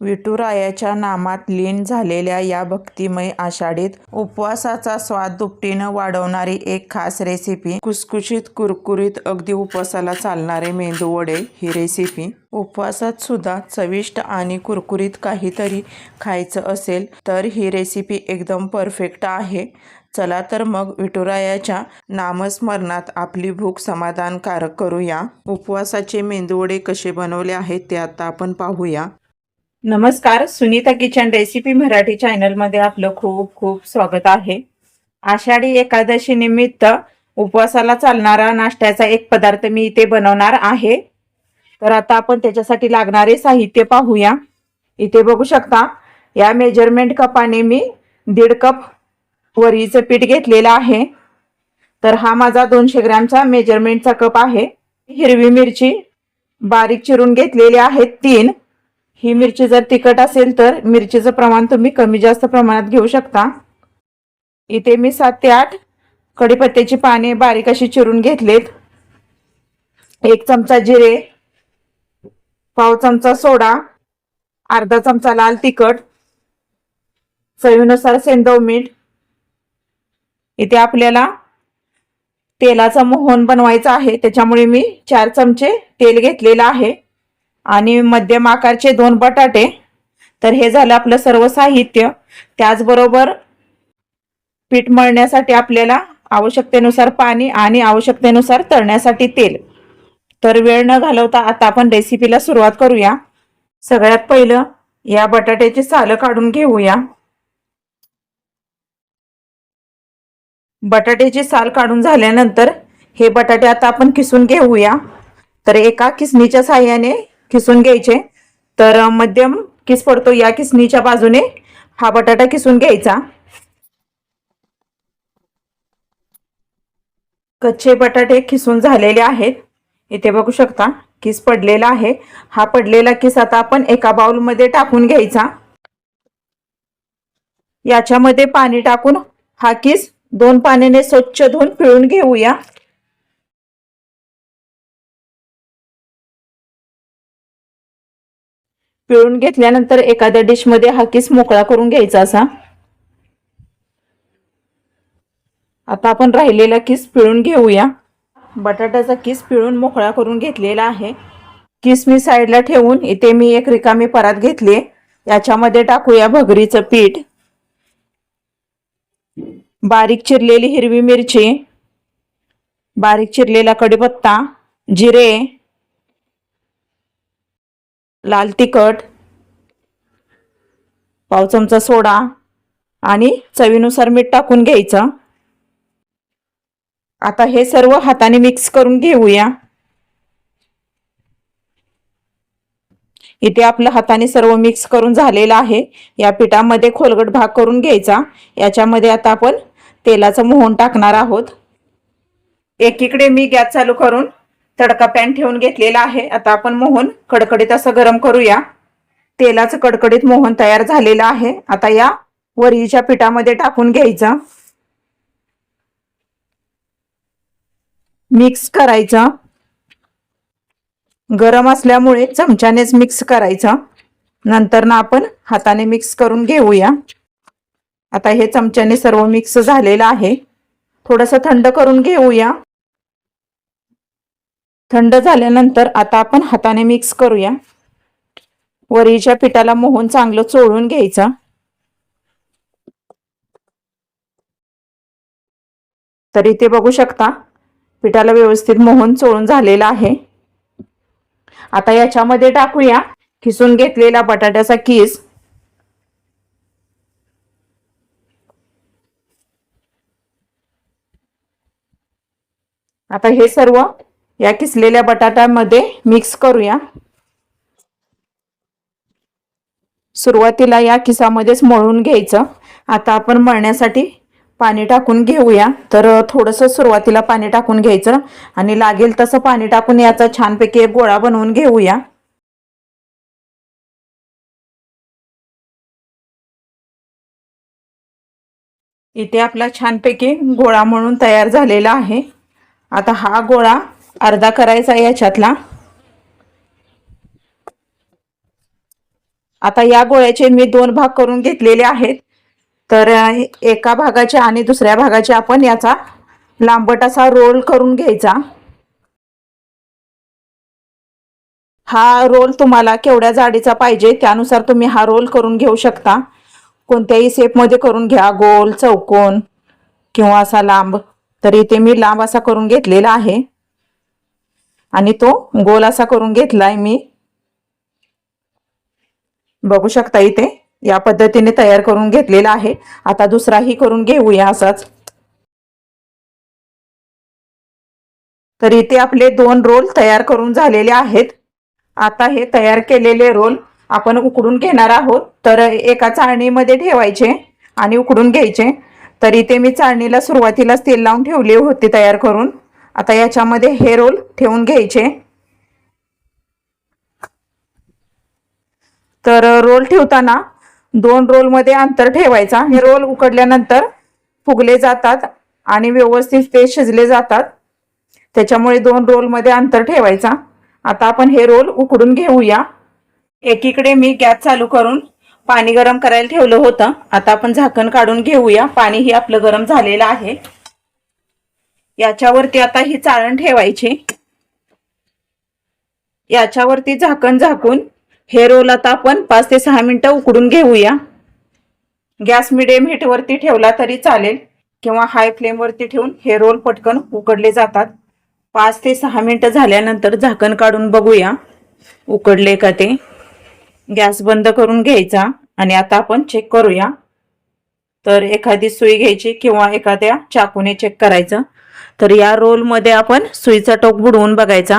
विठुरायाच्या नामात लीन झालेल्या या भक्तिमय आषाढीत उपवासाचा स्वाद दुपटीनं वाढवणारी एक खास रेसिपी कुसकुशीत कुरकुरीत अगदी उपवासाला चालणारे मेंदू वडे ही रेसिपी उपवासात सुद्धा चविष्ट आणि कुरकुरीत काहीतरी खायचं असेल तर ही रेसिपी एकदम परफेक्ट आहे. चला तर मग विठुरायाच्या नामस्मरणात आपली भूक समाधानकारक करूया. उपवासाचे मेंदूवडे कसे बनवले आहेत ते आता आपण पाहूया. नमस्कार सुनीता किचन रेसिपी मराठी चॅनलमध्ये आपलं खूप खूप स्वागत आहे. आषाढी एकादशी निमित्त उपवासाला चालणारा नाश्त्याचा एक पदार्थ मी इथे बनवणार आहे. तर आता आपण त्याच्यासाठी लागणारे साहित्य पाहूया. इथे बघू शकता या मेजरमेंट कपाने मी दीड कप वरीचं पीठ घेतलेलं आहे. तर हा माझा दोनशे ग्रॅमचा मेजरमेंटचा कप आहे. हिरवी मिरची बारीक चिरून घेतलेली आहेत तीन. ही मिरची जर तिखट असेल तर मिरचीचं प्रमाण तुम्ही कमी जास्त प्रमाणात घेऊ शकता. इथे मी सात ते आठ कढीपत्त्याची पाने बारीक अशी चिरून घेतलेत. एक चमचा जिरे पाव चमचा सोडा अर्धा चमचा लाल तिखट चवीनुसार सेंदव मीठ. इथे आपल्याला तेलाचा मोहन बनवायचा आहे त्याच्यामुळे मी चार चमचे तेल घेतलेलं आहे. आणि मध्यम आकारचे दोन बटाटे. तर हे झालं आपलं सर्व साहित्य. त्याचबरोबर पीठ मळण्यासाठी आपल्याला आवश्यकतेनुसार पाणी आणि आवश्यकतेनुसार तळण्यासाठी तेल. तर वेळ न घालवता आता आपण रेसिपीला सुरुवात करूया. सगळ्यात पहिलं या बटाट्याची सालं काढून घेऊया. बटाट्याची साल काढून झाल्यानंतर हे बटाटे आता आपण किसून घेऊया. तर एका किसणीच्या साह्याने किसून घ्यायचे. तर मध्यम किस पडतो? या किसणीच्या बाजूने हा बटाटा किसून घ्यायचा. कच्चे बटाटे किसून झालेले आहेत. इथे बघू शकता किस पडलेला आहे. हा पडलेला किस आता आपण एका बाउलमध्ये टाकून घ्यायचा. याच्यामध्ये पाणी टाकून हा किस दोन पाण्याने स्वच्छ धुवून पिळून घेऊया. पिळून घेतल्यानंतर एखाद्या डिशमध्ये हा किस मोकळा करून घ्यायचा असा. आता आपण राहिलेला किस पिळून घेऊया. बटाट्याचा किस पिळून मोकळा करून घेतलेला आहे. किस मी साईडला ठेवून इथे मी एक रिकामी परात घेतली. याच्यामध्ये टाकूया भगरीचं पीठ. बारीक चिरलेली हिरवी मिरची. बारीक चिरलेला कढीपत्ता. जिरे. लाल तिखट पाव चमचा सोडा आणि चवीनुसार मीठ टाकून घ्यायचं. आता हे सर्व हाताने मिक्स करून घेऊया. इथे आपलं हाताने सर्व मिक्स करून झालेलं आहे. या पिठामध्ये खोलगट भाग करून घ्यायचा. याच्यामध्ये आता आपण तेलाचं मोहन टाकणार आहोत. एकीकडे मी गॅस चालू करून तडका पॅन ठेवून घेतलेला आहे. आता आपण मोहन कडकडीत असं गरम करूया. तेलाचं कडकडीत मोहन तयार झालेलं आहे. आता या वरीच्या पिठामध्ये टाकून घ्यायचं. मिक्स करायचं. गरम असल्यामुळे चमच्यानेच मिक्स करायचं. नंतर ना आपण हाताने मिक्स करून घेऊया. आता हे चमच्याने सर्व मिक्स झालेलं आहे. थोडंसं थंड करून घेऊया. थंड झाल्यानंतर आता आपण हाताने मिक्स करूया. वरीच्या पिठाला मोहन चांगलं चोळून घ्यायचा. तरी ते बघू शकता पिठाला व्यवस्थित मोहन चोळून झालेलं आहे. आता याच्यामध्ये टाकूया किसून घेतलेला बटाट्याचा किस. आता हे सर्व या किसलेल्या बटाट्यामध्ये मिक्स करूया. सुरुवातीला या किसामध्येच मळून घ्यायचं. आता आपण मळण्यासाठी पाणी टाकून घेऊया. तर थोडंसं सुरुवातीला पाणी टाकून घ्यायचं आणि लागेल तसं पाणी टाकून याचा छानपैकी एक गोळा बनवून घेऊया. इथे आपला छानपैकी गोळा म्हणून तयार झालेला आहे. आता हा गोळा अर्धा करायचा याच्यातला. आता या गोळ्याचे मी दोन भाग करून घेतलेले आहेत. तर एका भागाचे आणि दुसऱ्या भागाचे आपण याचा लांबट असा रोल करून घ्यायचा. हा रोल तुम्हाला केवढ्या जाडीचा पाहिजे त्यानुसार तुम्ही हा रोल करून घेऊ शकता. कोणत्याही शेपमध्ये करून घ्या गोल चौकोन किंवा असा लांब. तर इथे मी लांब असा करून घेतलेला आहे. आणि तो गोल असा करून घेतलाय मी. बघू शकता इथे या पद्धतीने तयार करून घेतलेला आहे. आता दुसराही करून घेऊया असाच. तर इथे आपले दोन रोल तयार करून झालेले आहेत. आता हे तयार केलेले रोल आपण उकडून घेणार आहोत. तर एका चाळणीमध्ये ठेवायचे आणि उकडून घ्यायचे. तर इथे मी चाळणीला सुरुवातीलाच तेल लावून ठेवले होते तयार करून. आता याच्यामध्ये हे रोल ठेवून घ्यायचे. तर रोल ठेवताना दोन रोलमध्ये अंतर ठेवायचा. हे रोल उकडल्यानंतर फुगले जातात आणि व्यवस्थित ते शिजले जातात. त्याच्यामुळे दोन रोलमध्ये अंतर ठेवायचा. आता आपण हे रोल उकडून घेऊया. एकीकडे मी गॅस चालू करून पाणी गरम करायला ठेवलं होतं. आता आपण झाकण काढून घेऊया. पाणी ही आपलं गरम झालेलं आहे. याच्यावरती आता ही चाळण ठेवायची. याच्यावरती झाकण झाकून हे रोल आता आपण पाच ते सहा मिनिटं उकडून घेऊया. गॅस मिडियम हीटवरती ठेवला तरी चालेल किंवा हाय फ्लेमवरती ठेवून हे रोल पटकन उकडले जातात. पाच ते सहा मिनिटं झाल्यानंतर झाकण काढून बघूया. उकडले का ते? गॅस बंद करून घ्यायचा आणि आता आपण चेक करूया. तर एखादी सुई घ्यायची किंवा एखाद्या चाकूने चेक करायचं. तर या रोलमध्ये आपण सुईचा टोक बुडवून बघायचा.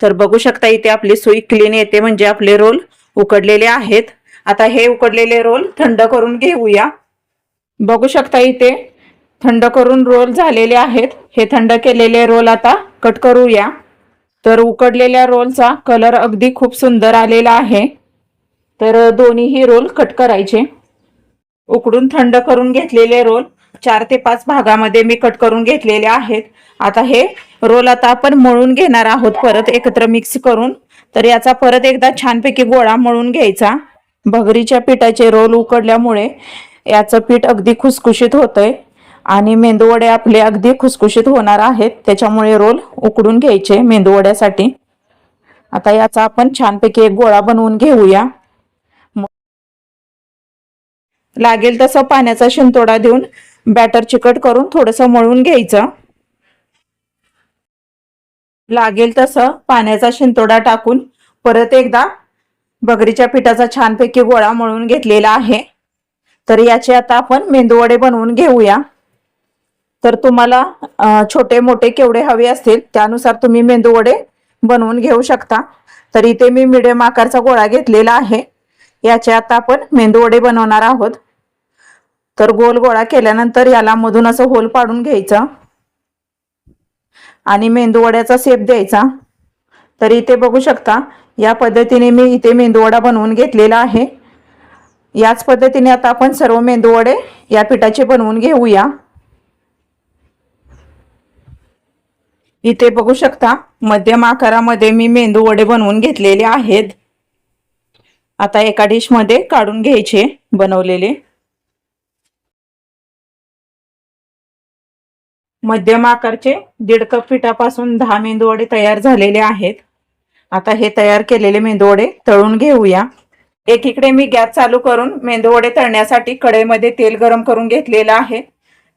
तर बघू शकता इथे आपली सुई क्लीन येते म्हणजे आपले रोल उकडलेले आहेत. आता हे उकडलेले रोल थंड करून घेऊया. बघू शकता इथे थंड करून रोल झालेले आहेत. हे थंड केलेले रोल आता कट करूया. तर उकडलेल्या रोलचा कलर अगदी खूप सुंदर आलेला आहे. तर दोन्हीही रोल कट करायचे. उकडून थंड करून घेतलेले रोल चार ते पाच भागामध्ये मी कट करून घेतलेले आहेत. आता हे रोल आता आपण मळून घेणार आहोत परत एकत्र मिक्स करून. तर याचा परत एकदा छानपैकी गोळा मळून घ्यायचा. भगरीच्या पिठाचे रोल उकडल्यामुळे याचं पीठ अगदी खुसखुशीत होतंय. आणि मेंदूवडे आपले अगदी खुसखुशीत होणार आहेत. त्याच्यामुळे रोल उकडून घ्यायचे मेंदूवड्यासाठी. आता याचा आपण छानपैकी एक गोळा बनवून घेऊया. लागेल तसं पाण्याचा शिंतोडा देऊन बॅटर चिकट करून थोडंसं मळून घ्यायचं. लागेल तसं पाण्याचा शिंतोडा टाकून परत एकदा बगरीच्या पिठाचा छानपैकी गोळा मळून घेतलेला आहे. तर याचे आता आपण मेंदूवडे बनवून घेऊया. तर तुम्हाला छोटे मोठे केवढे हवे असतील त्यानुसार तुम्ही मेंदूवडे बनवून घेऊ शकता. तर इथे मी मिडियम आकारचा गोळा घेतलेला आहे. याचे आता आपण मेंदूवडे बनवणार आहोत. तर गोल गोळा केल्यानंतर याला मधून असं होल पाडून घ्यायचं. आणि मेंदूवड्याचा सेप द्यायचा. तर इथे बघू शकता या पद्धतीने मी इथे मेंदूवडा बनवून घेतलेला आहे. याच पद्धतीने आता आपण सर्व मेंदूवडे या पिठाचे बनवून घेऊया. इथे बघू शकता मध्यम आकारामध्ये मी मेंदूवडे बनवून घेतलेले आहेत. आता एका डिशमध्ये काढून घ्यायचे बनवलेले. मध्यम आकारचे दीड कप पिठापासून दहा मेंदूवडे तयार झालेले आहेत. आता हे तयार केलेले मेंदूवडे तळून घेऊया. एकीकडे मी गॅस चालू करून मेंदूवडे तळण्यासाठी कढईमध्ये तेल गरम करून घेतलेलं आहे.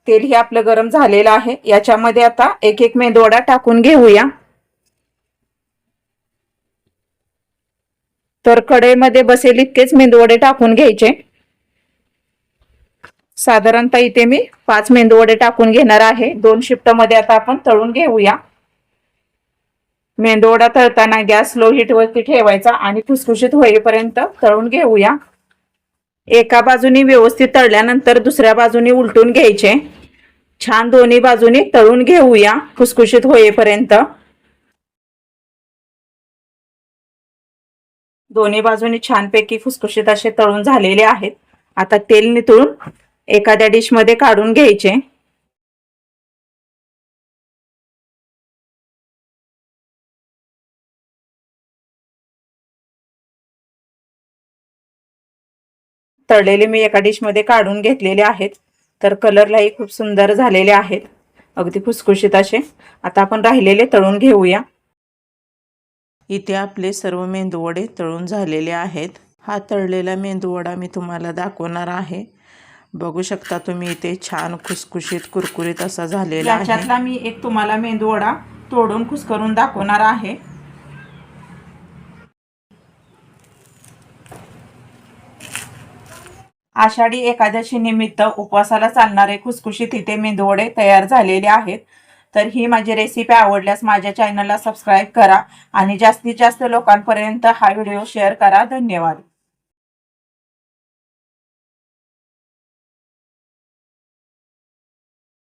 तेल हे आपलं गरम झालेलं आहे. याच्यामध्ये आता एक एक मेंदूवडा टाकून घेऊया. तर कढईमध्ये बसेल इतकेच मेंदूवडे टाकून घ्यायचे. साधारणतः इथे मी पाच मेंदूवडे टाकून घेणार आहे. दोन शिफ्टमध्ये आता आपण तळून घेऊया. मेंदूवडा तळताना गॅस लो हीट वरती ठेवायचा आणि खुसखुशीत होईपर्यंत तळून घेऊया. एका बाजूनी व्यवस्थित तळल्यानंतर दुसऱ्या बाजूनी उलटून घ्यायचे. छान दोन्ही बाजूनी तळून घेऊया खुसखुशीत होईपर्यंत. दोन्ही बाजूनी छानपैकी खुसखुशीत असे तळून झालेले आहेत. आता तेल नितळून एखाद्या डिशमध्ये काढून घ्यायचे. तळलेले मी एका डिशमध्ये काढून घेतलेले आहेत. तर कलरलाही खूप सुंदर झालेले आहेत. अगदी खुसखुशीत असे. आता आपण राहिलेले तळून घेऊया. इथे आपले सर्व मेंदूवडे तळून झालेले आहेत. हा तळलेला मेंदूवडा मी तुम्हाला दाखवणार आहे. बघू शकता तुम्ही इथे छान खुसखुशीत कुरकुरीत असा झालेला आहे. याच्यातला मी एक तुम्हाला मेंदूवडा तोडून खुसकरून दाखवणार आहे. आषाढी एकादशी निमित्त उपवासाला चालणारे खुसखुशीत इथे मेंदूवडे तयार झालेले आहेत. तर ही माझी रेसिपी आवडल्यास माझ्या चॅनलला सबस्क्राईब करा आणि जास्तीत जास्त लोकांपर्यंत हा व्हिडिओ शेअर करा. धन्यवाद.